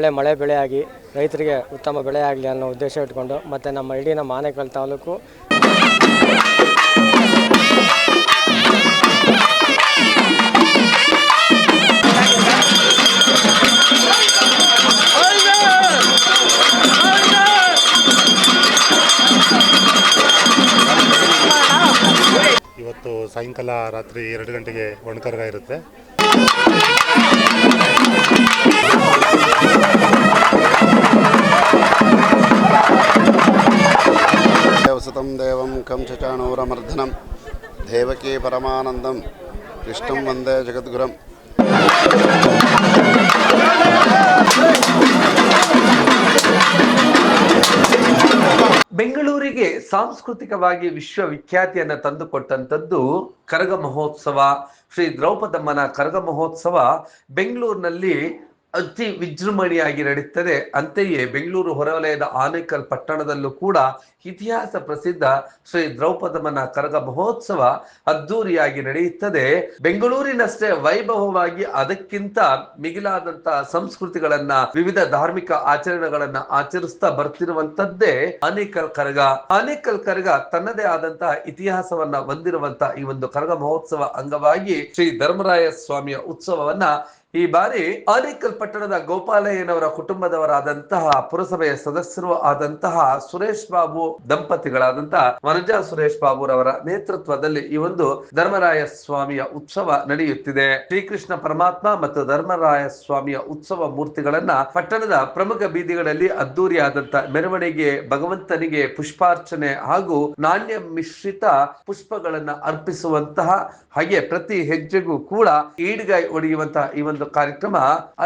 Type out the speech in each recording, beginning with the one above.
ಒಳ್ಳೆ ಮಳೆ ಬೆಳೆ ಆಗಿ ರೈತರಿಗೆ ಉತ್ತಮ ಬೆಳೆ ಆಗಲಿ ಅನ್ನೋ ಉದ್ದೇಶ ಇಟ್ಕೊಂಡು ಮತ್ತು ನಮ್ಮ ಇಡೀ ನಮ್ಮ ಆನೇಕಲ್ ತಾಲೂಕು ಇವತ್ತು ಸಾಯಂಕಾಲ ರಾತ್ರಿ ಎರಡು ಗಂಟೆಗೆ ಒಣಕರ್ಗ ಇರುತ್ತೆ. దేవసుతం దేవం కంసచాణూరమర్దనం దేవకీ పరమానందం కృష్ణం వందే జగద్గురం ಬೆಂಗಳೂರಿಗೆ ಸಾಂಸ್ಕೃತಿಕವಾಗಿ ವಿಶ್ವವಿಖ್ಯಾತಿಯನ್ನು ತಂದುಕೊಟ್ಟಂಥದ್ದು ಕರಗ ಮಹೋತ್ಸವ ಶ್ರೀ ದ್ರೌಪದಮ್ಮನ ಕರಗ ಮಹೋತ್ಸವ ಬೆಂಗಳೂರಿನಲ್ಲಿ ಅತಿ ವಿಜೃಂಭಣೆಯಾಗಿ ನಡೆಯುತ್ತದೆ ಅಂತೆಯೇ ಬೆಂಗಳೂರು ಹೊರವಲಯದ ಆನೇಕಲ್ ಪಟ್ಟಣದಲ್ಲೂ ಕೂಡ ಇತಿಹಾಸ ಪ್ರಸಿದ್ಧ ಶ್ರೀ ದ್ರೌಪದಮ್ಮನ ಕರಗ ಮಹೋತ್ಸವ ಅದ್ದೂರಿಯಾಗಿ ನಡೆಯುತ್ತದೆ. ಬೆಂಗಳೂರಿನಷ್ಟೇ ವೈಭವವಾಗಿ ಅದಕ್ಕಿಂತ ಮಿಗಿಲಾದಂತಹ ಸಂಸ್ಕೃತಿಗಳನ್ನ, ವಿವಿಧ ಧಾರ್ಮಿಕ ಆಚರಣೆಗಳನ್ನ ಆಚರಿಸ್ತಾ ಬರ್ತಿರುವಂತದ್ದೇ ಆನೇಕಲ್ ಕರಗ. ಆನೇಕಲ್ ಕರಗ ತನ್ನದೇ ಆದಂತಹ ಇತಿಹಾಸವನ್ನ ಹೊಂದಿರುವಂತಹ ಈ ಒಂದು ಕರಗ ಮಹೋತ್ಸವ ಅಂಗವಾಗಿ ಶ್ರೀ ಧರ್ಮರಾಯ ಸ್ವಾಮಿಯ ಉತ್ಸವವನ್ನ ಈ ಬಾರಿ ಆನೇಕಲ್ ಪಟ್ಟಣದ ಗೋಪಾಲಯ್ಯನವರ ಕುಟುಂಬದವರಾದಂತಹ ಪುರಸಭೆಯ ಸದಸ್ಯರು ಆದಂತಹ ಸುರೇಶ್ ಬಾಬು ದಂಪತಿಗಳಾದಂತಹ ವನಜಾ ಸುರೇಶ್ ಬಾಬುರವರ ನೇತೃತ್ವದಲ್ಲಿ ಈ ಒಂದು ಧರ್ಮರಾಯ ಸ್ವಾಮಿಯ ಉತ್ಸವ ನಡೆಯುತ್ತಿದೆ. ಶ್ರೀಕೃಷ್ಣ ಪರಮಾತ್ಮ ಮತ್ತು ಧರ್ಮರಾಯ ಸ್ವಾಮಿಯ ಉತ್ಸವ ಮೂರ್ತಿಗಳನ್ನ ಪಟ್ಟಣದ ಪ್ರಮುಖ ಬೀದಿಗಳಲ್ಲಿ ಅದ್ದೂರಿಯಾದಂತಹ ಮೆರವಣಿಗೆ, ಭಗವಂತನಿಗೆ ಪುಷ್ಪಾರ್ಚನೆ ಹಾಗೂ ನಾಣ್ಯ ಮಿಶ್ರಿತ ಪುಷ್ಪಗಳನ್ನ ಅರ್ಪಿಸುವಂತಹ ಹಾಗೆ ಪ್ರತಿ ಹೆಜ್ಜೆಗೂ ಕೂಡ ಈಡ್ಗಾಯಿ ಒಡೆಯುವಂತಹ ಈ ಕಾರ್ಯಕ್ರಮ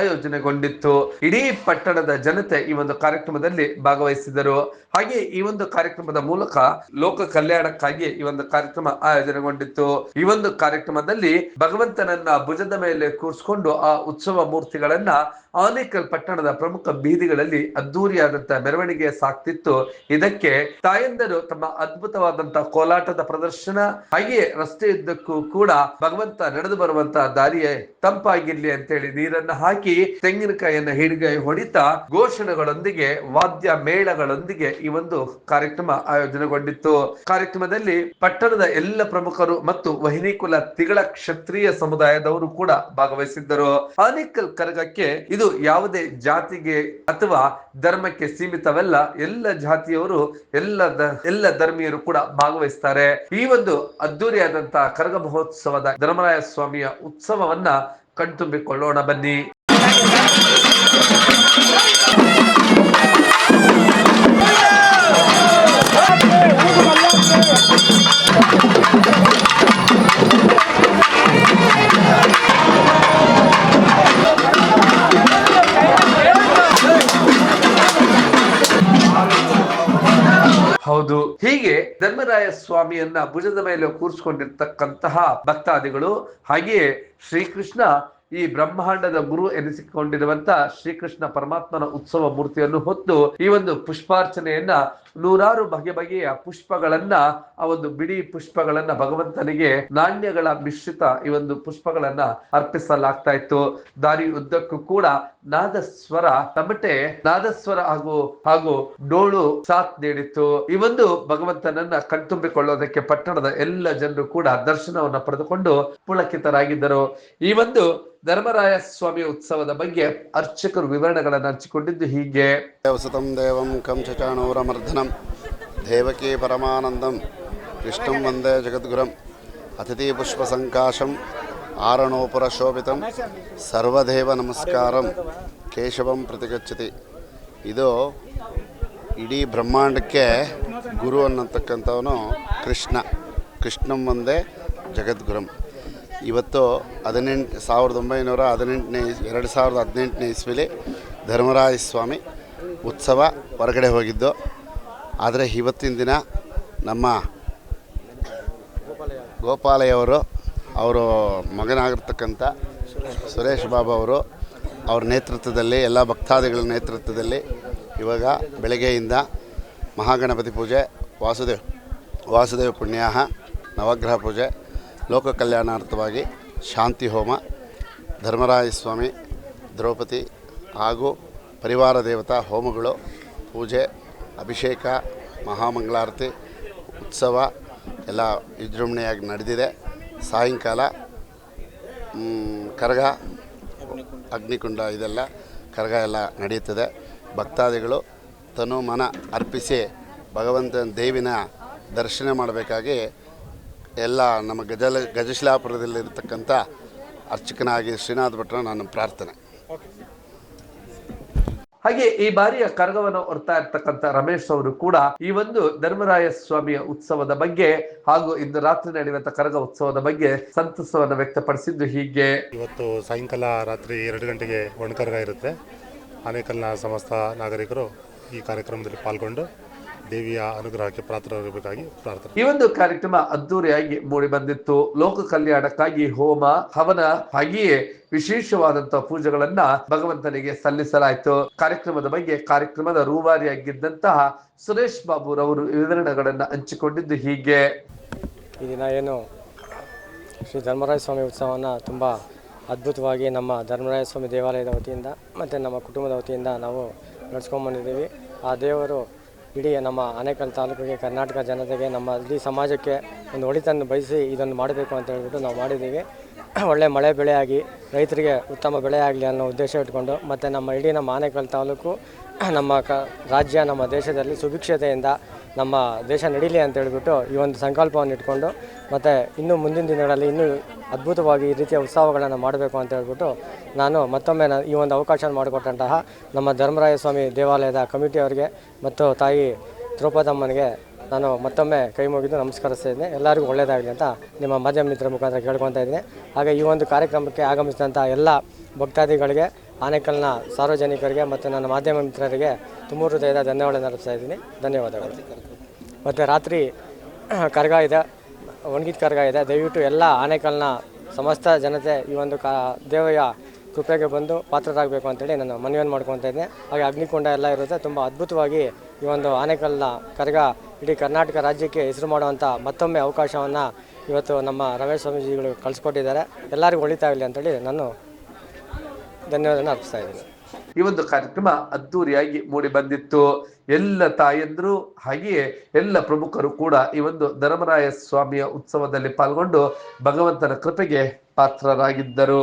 ಆಯೋಜನೆಗೊಂಡಿತ್ತು. ಇಡೀ ಪಟ್ಟಣದ ಜನತೆ ಈ ಒಂದು ಕಾರ್ಯಕ್ರಮದಲ್ಲಿ ಭಾಗವಹಿಸಿದರು. ಹಾಗೆ ಈ ಒಂದು ಕಾರ್ಯಕ್ರಮದ ಮೂಲಕ ಲೋಕ ಕಲ್ಯಾಣಕ್ಕಾಗಿ ಈ ಒಂದು ಕಾರ್ಯಕ್ರಮ ಆಯೋಜನೆಗೊಂಡಿತ್ತು. ಈ ಒಂದು ಕಾರ್ಯಕ್ರಮದಲ್ಲಿ ಭಗವಂತನನ್ನ ಭುಜದ ಮೇಲೆ ಕೂರಿಸಿಕೊಂಡು ಆ ಉತ್ಸವ ಮೂರ್ತಿಗಳನ್ನ ಆನೇಕಲ್ ಪಟ್ಟಣದ ಪ್ರಮುಖ ಬೀದಿಗಳಲ್ಲಿ ಅದ್ದೂರಿಯಾದಂತಹ ಮೆರವಣಿಗೆ ಸಾಕ್ತಿತ್ತು. ಇದಕ್ಕೆ ತಾಯಂದರು ತಮ್ಮ ಅದ್ಭುತವಾದಂತಹ ಕೋಲಾಟದ ಪ್ರದರ್ಶನ, ಹಾಗೆಯೇ ರಸ್ತೆಯುದ್ದಕ್ಕೂ ಕೂಡ ಭಗವಂತ ನಡೆದು ಬರುವಂತಹ ದಾರಿಯೇ ತಂಪಾಗಿರ್ಲಿ ಅಂತೇಳಿ ನೀರನ್ನ ಹಾಕಿ ತೆಂಗಿನಕಾಯಿಯನ್ನ ಹಿಡಿಗೈ ಹೊಡಿತಾ ಘೋಷಣೆಗಳೊಂದಿಗೆ, ವಾದ್ಯ ಮೇಳಗಳೊಂದಿಗೆ ಈ ಒಂದು ಕಾರ್ಯಕ್ರಮ ಆಯೋಜನೆಗೊಂಡಿತ್ತು. ಕಾರ್ಯಕ್ರಮದಲ್ಲಿ ಪಟ್ಟಣದ ಎಲ್ಲ ಪ್ರಮುಖರು ಮತ್ತು ವಹಿನಿಕುಲ ತಿಗಳ ಕ್ಷತ್ರಿಯ ಸಮುದಾಯದವರು ಕೂಡ ಭಾಗವಹಿಸಿದ್ದರು. ಆನಿಕಲ್ ಕರಗಕ್ಕೆ ಇದು ಯಾವುದೇ ಜಾತಿಗೆ ಅಥವಾ ಧರ್ಮಕ್ಕೆ ಸೀಮಿತವಲ್ಲ, ಎಲ್ಲ ಜಾತಿಯವರು, ಎಲ್ಲ ಎಲ್ಲ ಧರ್ಮೀಯರು ಕೂಡ ಭಾಗವಹಿಸ್ತಾರೆ. ಈ ಒಂದು ಅದ್ದೂರಿಯಾದಂತಹ ಕರಗ ಮಹೋತ್ಸವದ ಧರ್ಮರಾಯ ಸ್ವಾಮಿಯ ಉತ್ಸವವನ್ನ ಕಣ್ತುಂಬಿಕೊಳ್ಳೋಣ ಬನ್ನಿ. ಹೀಗೆ ಧರ್ಮರಾಯ ಸ್ವಾಮಿಯನ್ನ ಭುಜದ ಮೇಲೆ ಕೂರಿಸಿಕೊಂಡಿರ್ತಕ್ಕಂತಹ ಭಕ್ತಾದಿಗಳು, ಹಾಗೆಯೇ ಶ್ರೀಕೃಷ್ಣ ಈ ಬ್ರಹ್ಮಾಂಡದ ಗುರು ಎನಿಸಿಕೊಂಡಿರುವಂತ ಶ್ರೀಕೃಷ್ಣ ಪರಮಾತ್ಮನ ಉತ್ಸವ ಮೂರ್ತಿಯನ್ನು ಹೊತ್ತು ಈ ಒಂದು ಪುಷ್ಪಾರ್ಚನೆಯನ್ನ ನೂರಾರು ಬಗೆ ಬಗೆಯ ಪುಷ್ಪಗಳನ್ನ, ಆ ಒಂದು ಬಿಡಿ ಪುಷ್ಪಗಳನ್ನ ಭಗವಂತನಿಗೆ ನಾಣ್ಯಗಳ ಮಿಶ್ರಿತ ಈ ಒಂದು ಪುಷ್ಪಗಳನ್ನ ಅರ್ಪಿಸಲಾಗ್ತಾ ಇತ್ತು. ದಾರಿ ಉದ್ದಕ್ಕೂ ಕೂಡ ನಾದಸ್ವರ ತಮಟೆ, ನಾದಸ್ವರ ಹಾಗೂ ಹಾಗೂ ಡೋಳು ಸಾಥ್ ನೀಡಿತ್ತು. ಈ ಒಂದು ಭಗವಂತನನ್ನ ಕಣ್ತುಂಬಿಕೊಳ್ಳೋದಕ್ಕೆ ಪಟ್ಟಣದ ಎಲ್ಲ ಜನರು ಕೂಡ ದರ್ಶನವನ್ನ ಪಡೆದುಕೊಂಡು ಪುಳಕಿತರಾಗಿದ್ದರು. ಈ ಒಂದು ಧರ್ಮರಾಯ ಸ್ವಾಮಿ ಉತ್ಸವದ ಬಗ್ಗೆ ಅರ್ಚಕರು ವಿವರಣೆಗಳನ್ನು ಹಂಚಿಕೊಂಡಿದ್ದು ಹೀಗೆ. దేవసుతం దేవం కంసచాణూరమర్దనం దేవకీ పరమానందం కృష్ణం వందే జగద్గురం అతిథిపుష్పసంకాశం ఆరణోపురశోభితం ಸರ್ವದೇವ ನಮಸ್ಕಾರಂ ಕೇಶವಂ ಪ್ರತಿಗಚ್ಚತಿ ಇದು ಇಡೀ ಬ್ರಹ್ಮಾಂಡಕ್ಕೆ ಗುರು ಅನ್ನತಕ್ಕಂಥವನು ಕೃಷ್ಣ ಕೃಷ್ಣಂ ಒಂದೇ ಜಗದ್ಗುರಂ ಇವತ್ತು ಹದಿನೆಂಟು ಸಾವಿರದ ಒಂಬೈನೂರ ಹದಿನೆಂಟನೇ ಎರಡು ಸಾವಿರದ ಹದಿನೆಂಟನೇ ಇಸ್ವಿಲಿ ಧರ್ಮರಾಯ ಸ್ವಾಮಿ ಉತ್ಸವ ಹೊರಗಡೆ ಹೋಗಿದ್ದು. ಆದರೆ ಇವತ್ತಿನ ದಿನ ನಮ್ಮ ಗೋಪಾಲಯ್ಯವರು, ಅವರು ಮಗನಾಗಿರ್ತಕ್ಕಂಥ ಸುರೇಶ್ ಬಾಬು ಅವರು, ಅವ್ರ ನೇತೃತ್ವದಲ್ಲಿ, ಎಲ್ಲ ಭಕ್ತಾದಿಗಳ ನೇತೃತ್ವದಲ್ಲಿ ಇವಾಗ ಬೆಳಗ್ಗೆಯಿಂದ ಮಹಾಗಣಪತಿ ಪೂಜೆ, ವಾಸುದೇವ್, ವಾಸುದೇವ ಪುಣ್ಯಾಹ, ನವಗ್ರಹ ಪೂಜೆ, ಲೋಕ ಕಲ್ಯಾಣಾರ್ಥವಾಗಿ ಶಾಂತಿ ಹೋಮ, ಧರ್ಮರಾಯ ಸ್ವಾಮಿ, ದ್ರೌಪದಿ ಹಾಗೂ ಪರಿವಾರ ದೇವತಾ ಹೋಮಗಳು, ಪೂಜೆ, ಅಭಿಷೇಕ, ಮಹಾಮಂಗಳಾರತಿ, ಉತ್ಸವ ಎಲ್ಲ ವಿಜೃಂಭಣೆಯಾಗಿ ನಡೆದಿದೆ. ಸಾಯಂಕಾಲ ಕರಗ, ಅಗ್ನಿಕುಂಡ ಇದೆಲ್ಲ ಕರಗ ಎಲ್ಲ ನಡೆಯುತ್ತದೆ. ಭಕ್ತಾದಿಗಳು ತನು ಮನ ಅರ್ಪಿಸಿ ಭಗವಂತನ ದೇವಿನ ದರ್ಶನ ಮಾಡಬೇಕಾಗಿ ಎಲ್ಲ ನಮ್ಮ ಗಜಲ ಗಜಶಿಲಾಪುರದಲ್ಲಿರ್ತಕ್ಕಂಥ ಅರ್ಚಕನಾಗಿ ಶ್ರೀನಾಥ್ ಭಟ್ರ ನಾನು ಪ್ರಾರ್ಥನೆ. ಹಾಗೆ ಈ ಬಾರಿಯ ಕರಗವನ್ನು ಹೊರ್ತಾ ಇರ್ತಕ್ಕಂಥ ರಮೇಶ್ ಅವರು ಕೂಡ ಈ ಒಂದು ಧರ್ಮರಾಯ ಸ್ವಾಮಿಯ ಉತ್ಸವದ ಬಗ್ಗೆ ಹಾಗೂ ಇಂದು ರಾತ್ರಿ ನಡೆಯುವಂತ ಕರಗ ಉತ್ಸವದ ಬಗ್ಗೆ ಸಂತಸವನ್ನು ವ್ಯಕ್ತಪಡಿಸಿದ್ದು ಹೀಗೆ. ಇವತ್ತು ಸಾಯಂಕಾಲ ರಾತ್ರಿ ಎರಡು ಗಂಟೆಗೆ ಒಣಕರಗ ಇರುತ್ತೆ. ಆನೇಕಲ್ನ ಸಮಸ್ತ ನಾಗರಿಕರು ಈ ಕಾರ್ಯಕ್ರಮದಲ್ಲಿ ಪಾಲ್ಗೊಂಡು ದೇವಿಯ ಅನುಗ್ರಹಕ್ಕೆ ಪಾತ್ರರಾಗಬೇಕಾಗಿ ಪ್ರಾರ್ಥನೆ. ಈ ಒಂದು ಕಾರ್ಯಕ್ರಮ ಅದ್ದೂರಿಯಾಗಿ ಮೂಡಿ ಬಂದಿತ್ತು. ಲೋಕ ಕಲ್ಯಾಣಕ್ಕಾಗಿ ಹೋಮ ಹವನ ಹಾಗೆಯೇ ವಿಶೇಷವಾದಂತಹ ಪೂಜೆಗಳನ್ನ ಭಗವಂತನಿಗೆ ಸಲ್ಲಿಸಲಾಯಿತು. ಕಾರ್ಯಕ್ರಮದ ಬಗ್ಗೆ ಕಾರ್ಯಕ್ರಮದ ರೂವಾರಿಯಾಗಿದ್ದಂತಹ ಸುರೇಶ್ ಬಾಬು ರವರು ವಿವರಣೆಗಳನ್ನ ಹಂಚಿಕೊಂಡಿದ್ದು ಹೀಗೆ. ಈ ದಿನ ಏನು ಶ್ರೀ ಧರ್ಮರಾಯ ಸ್ವಾಮಿ ಉತ್ಸವವನ್ನು ತುಂಬ ಅದ್ಭುತವಾಗಿ ನಮ್ಮ ಧರ್ಮರಾಯ ಸ್ವಾಮಿ ದೇವಾಲಯದ ವತಿಯಿಂದ ಮತ್ತು ನಮ್ಮ ಕುಟುಂಬದ ವತಿಯಿಂದ ನಾವು ನಡೆಸ್ಕೊಂಬಂದಿದ್ದೀವಿ ಆ ದೇವರು ಇಡೀ ನಮ್ಮ ಆನೇಕಲ್ ತಾಲೂಕಿಗೆ, ಕರ್ನಾಟಕ ಜನತೆಗೆ, ನಮ್ಮ ಇಡೀ ಸಮಾಜಕ್ಕೆ ಒಂದು ಒಳಿತನ್ನು ಬಯಸಿ ಇದನ್ನು ಮಾಡಬೇಕು ಅಂತ ಹೇಳ್ಬಿಟ್ಟು ನಾವು ಮಾಡಿದ್ದೀವಿ. ಒಳ್ಳೆ ಮಳೆ ಬೆಳೆಯಾಗಿ, ರೈತರಿಗೆ ಉತ್ತಮ ಬೆಳೆ ಆಗಲಿ ಅನ್ನೋ ಉದ್ದೇಶ ಇಟ್ಕೊಂಡು, ಮತ್ತು ನಮ್ಮ ಇಡೀ ನಮ್ಮ ಆನೇಕಲ್ ತಾಲೂಕು, ನಮ್ಮ ಕ, ರಾಜ್ಯ, ನಮ್ಮ ದೇಶದಲ್ಲಿ ಸುಭಿಕ್ಷತೆಯಿಂದ ನಮ್ಮ ದೇಶ ನಡೀಲಿ ಅಂತ ಹೇಳಿಬಿಟ್ಟು ಈ ಒಂದು ಸಂಕಲ್ಪವನ್ನು ಇಟ್ಕೊಂಡು ಮತ್ತು ಇನ್ನೂ ಮುಂದಿನ ದಿನಗಳಲ್ಲಿ ಇನ್ನೂ ಅದ್ಭುತವಾಗಿ ಈ ರೀತಿಯ ಉತ್ಸವಗಳನ್ನು ಮಾಡಬೇಕು ಅಂತ ಹೇಳ್ಬಿಟ್ಟು ನಾನು ಮತ್ತೊಮ್ಮೆ ಈ ಒಂದು ಅವಕಾಶ ಮಾಡಿಕೊಟ್ಟಂತಹ ನಮ್ಮ ಧರ್ಮರಾಯ ಸ್ವಾಮಿ ದೇವಾಲಯದ ಕಮಿಟಿಯವರಿಗೆ ಮತ್ತು ತಾಯಿ ದ್ರೌಪದಮ್ಮನಿಗೆ ನಾನು ಮತ್ತೊಮ್ಮೆ ಕೈ ಮುಗಿದು ನಮಸ್ಕರಿಸ್ತಾ ಇದ್ದೀನಿ ಎಲ್ಲರಿಗೂ ಒಳ್ಳೆಯದಾಗಲಿ ಅಂತ ನಿಮ್ಮ ಮಾಧ್ಯಮ ಮಿತ್ರ ಮುಖಾಂತರ ಕೇಳ್ಕೊತಾ ಇದ್ದೀನಿ. ಹಾಗೆ ಈ ಒಂದು ಕಾರ್ಯಕ್ರಮಕ್ಕೆ ಆಗಮಿಸಿದಂಥ ಎಲ್ಲ ಭಕ್ತಾದಿಗಳಿಗೆ ಆನೇಕಲ್ನ ಸಾರ್ವಜನಿಕರಿಗೆ ಮತ್ತು ನನ್ನ ಮಾಧ್ಯಮ ಮಿತ್ರರಿಗೆ ತುಂಬ ಹೃದಯದ ಧನ್ಯವಾದ ಅರ್ಪಿಸ್ತಾ ಇದ್ದೀನಿ. ಧನ್ಯವಾದಗಳು. ಮತ್ತು ರಾತ್ರಿ ಕರ್ಗ ಇದೆ ಒಣಗಿದ ಕರ್ಗ ಇದೆ. ದಯವಿಟ್ಟು ಎಲ್ಲ ಆನೆಕಲ್ನ ಸಮಸ್ತ ಜನತೆ ಈ ಒಂದು ಕಾ ದೇವಯ ಕೃಪೆಗೆ ಬಂದು ಪಾತ್ರರಾಗಬೇಕು ಅಂತೇಳಿ ನಾನು ಮನವಿಯನ್ನು ಮಾಡ್ಕೊತಾ ಇದ್ದೆ ಹಾಗೆ ಅಗ್ನಿಕೊಂಡ ಎಲ್ಲ ಇರುತ್ತೆ. ತುಂಬ ಅದ್ಭುತವಾಗಿ ಈ ಒಂದು ಆನೆಕಲ್ನ ಕರ್ಗ ಇಡೀ ಕರ್ನಾಟಕ ರಾಜ್ಯಕ್ಕೆ ಹೆಸರು ಮಾಡುವಂಥ ಮತ್ತೊಮ್ಮೆ ಅವಕಾಶವನ್ನು ಇವತ್ತು ನಮ್ಮ ರಮೇಶ್ ಸ್ವಾಮೀಜಿಗಳು ಕಳಿಸ್ಕೊಟ್ಟಿದ್ದಾರೆ. ಎಲ್ಲರಿಗೂ ಒಳಿತಾಗಲಿ ಅಂತೇಳಿ ನಾನು ಧನ್ಯವಾದನ ಅರ್ಪಿಸ್ತಾ ಇದ್ದೀನಿ. ಈ ಒಂದು ಕಾರ್ಯಕ್ರಮ ಅದ್ದೂರಿಯಾಗಿ ಮೂಡಿ ಬಂದಿತ್ತು. ಎಲ್ಲ ತಾಯಂದ್ರು ಹಾಗೆಯೇ ಎಲ್ಲ ಪ್ರಮುಖರು ಕೂಡ ಈ ಒಂದು ಧರ್ಮರಾಯ ಸ್ವಾಮಿಯ ಉತ್ಸವದಲ್ಲಿ ಪಾಲ್ಗೊಂಡು ಭಗವಂತನ ಕೃಪೆಗೆ ಪಾತ್ರರಾಗಿದ್ದರು.